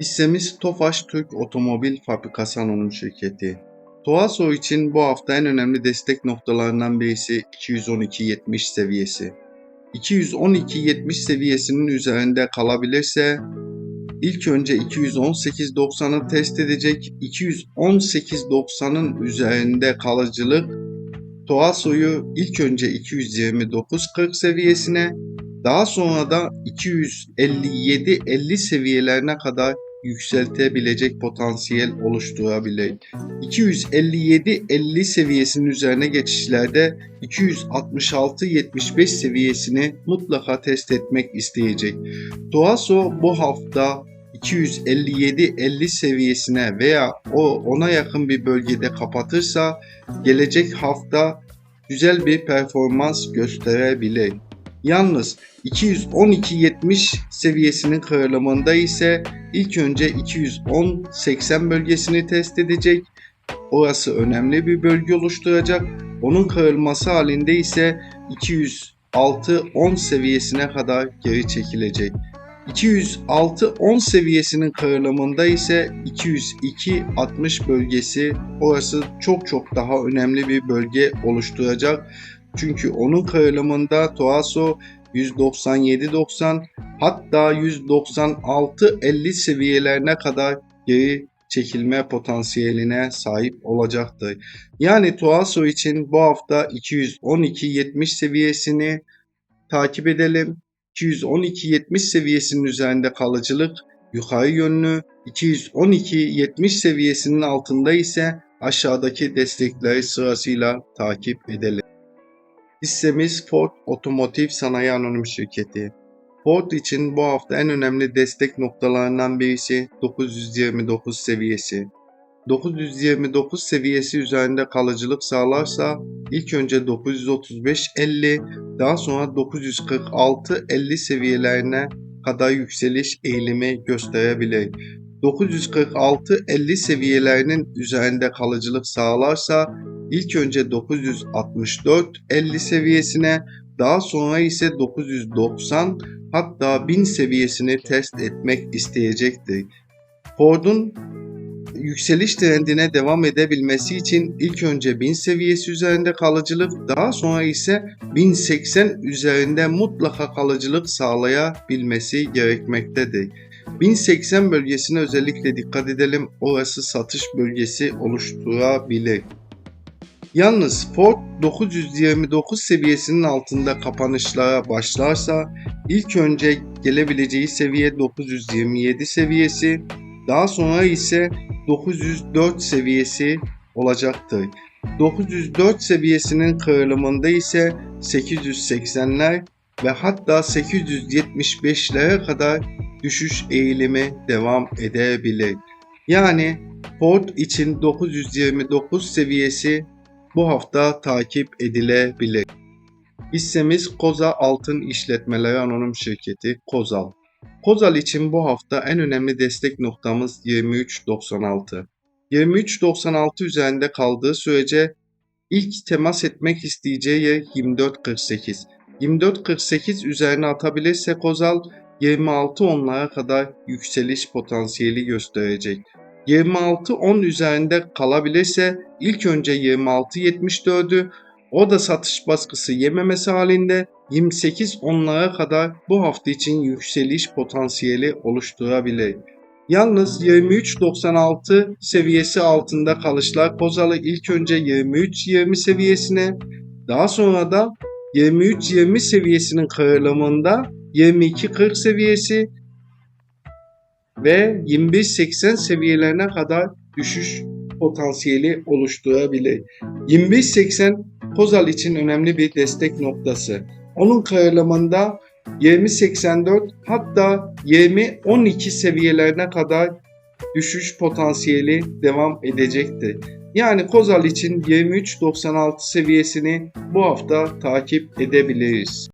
Hissemiz Tofaş Türk Otomobil Fabrikası Anonim Şirketi. Toaso için bu hafta en önemli destek noktalarından birisi 212.70 seviyesi. 212.70 seviyesinin üzerinde kalabilirse ilk önce 218.90'ı test edecek. 218.90'ın üzerinde kalıcılık Toaso'yu ilk önce 229.40 seviyesine daha sonra da 257-50 seviyelerine kadar yükseltebilecek potansiyel oluşturabilir. 257-50 seviyesinin üzerine geçişlerde 266-75 seviyesini mutlaka test etmek isteyecek. Toaso bu hafta 257-50 seviyesine veya o ona yakın bir bölgede kapatırsa gelecek hafta güzel bir performans gösterebilir. Yalnız 212.70 seviyesinin kırılımında ise ilk önce 210.80 bölgesini test edecek. Orası önemli bir bölge oluşturacak. Onun kırılması halinde ise 206.10 seviyesine kadar geri çekilecek. 206-10 seviyesinin kırılımında ise 202-60 bölgesi orası çok çok daha önemli bir bölge oluşturacak. Çünkü onun kırılımında Toaso 197-90 hatta 196-50 seviyelerine kadar geri çekilme potansiyeline sahip olacaktır. Yani Toaso için bu hafta 212-70 seviyesini takip edelim. 212-70 seviyesinin üzerinde kalıcılık yukarı yönlü, 212-70 seviyesinin altında ise aşağıdaki destekleri sırasıyla takip edelim. Hissemiz Ford Otomotiv Sanayi Anonim Şirketi. Ford için bu hafta en önemli destek noktalarından birisi 929 seviyesi. 929 seviyesi üzerinde kalıcılık sağlarsa ilk önce 935-50 daha sonra 946-50 seviyelerine kadar yükseliş eğilimi gösterebilir. 946-50 seviyelerinin üzerinde kalıcılık sağlarsa ilk önce 964-50 seviyesine daha sonra ise 990 hatta 1000 seviyesini test etmek isteyecektir. Ford'un yükseliş trendine devam edebilmesi için ilk önce 1000 seviyesi üzerinde kalıcılık daha sonra ise 1080 üzerinde mutlaka kalıcılık sağlayabilmesi gerekmektedir. 1080 bölgesine özellikle dikkat edelim. Orası satış bölgesi oluşturabilir. Yalnız Ford 929 seviyesinin altında kapanışlara başlarsa ilk önce gelebileceği seviye 927 seviyesi, daha sonra ise 904 seviyesi olacaktır. 904 seviyesinin kırılımında ise 880'ler ve hatta 875'lere kadar düşüş eğilimi devam edebilir. Yani Ford için 929 seviyesi bu hafta takip edilebilir. Hissemiz Koza Altın İşletmeleri Anonim Şirketi Kozal. Kozal için bu hafta en önemli destek noktamız 23.96. 23.96 üzerinde kaldığı sürece ilk temas etmek isteyeceği yer 24.48. 24.48 üzerine atabilirse Kozal 26 onlara kadar yükseliş potansiyeli gösterecek. 26-10 üzerinde kalabilirse ilk önce 26-74'ü o da satış baskısı yememesi halinde 28 onlara kadar bu hafta için yükseliş potansiyeli oluşturabilir. Yalnız 23.96 seviyesi altında kalışlar Kozal'ı ilk önce 23.20 seviyesine daha sonra da 23.20 seviyesinin kırılımında 22.40 seviyesi ve 25.80 seviyelerine kadar düşüş potansiyeli oluşturabilir. 25.80 Kozal için önemli bir destek noktası. Onun kırılımında 20.84 hatta 20.12 seviyelerine kadar düşüş potansiyeli devam edecektir. Yani Kozal için 23.96 seviyesini bu hafta takip edebiliriz.